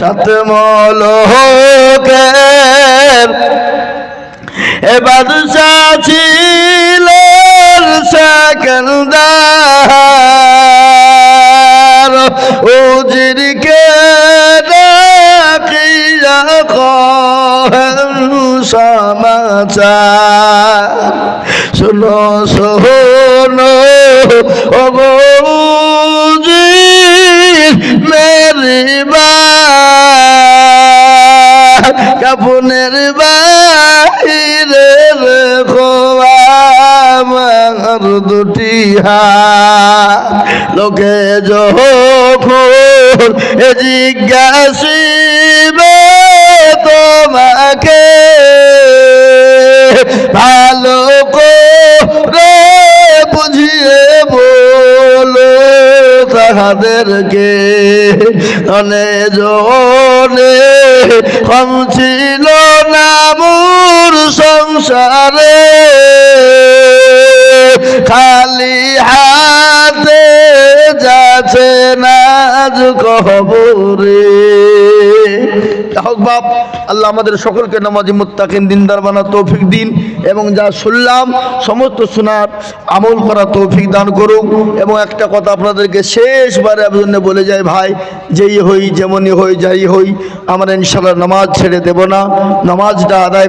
সতমলোকের এ বাদশাহ ছিলেন সেকেন্দার। উজিরকে ডাকিয়া কহেন সমাচার। শুনো শোনো ও বা কাপুনের বাহিরে আমার দুটি লোকে যখন জিজ্ঞাসিবে তোমাকে ভালো তাহাদেরকে অনে জনে ছিল না মোর সংসারে। খালি হাতে যাচ্ছে নাজ কবরে। হোক বাপ, আল্লাহ আমাদের সকলকে নামাজি মুত্তাকিন দিনদার বানা তৌফিক দিন এবং যা শুনলাম, সমস্ত শোনার আমল করা তৌফিক দান করুক। এবং একটা কথা আপনাদেরকে শেষবারে জন্য বলে যায় ভাই, যেই হই, যেমনই হই, যাই হই, আমরা ইনশাল্লাহ নামাজ ছেড়ে দেব না। নামাজটা আদায়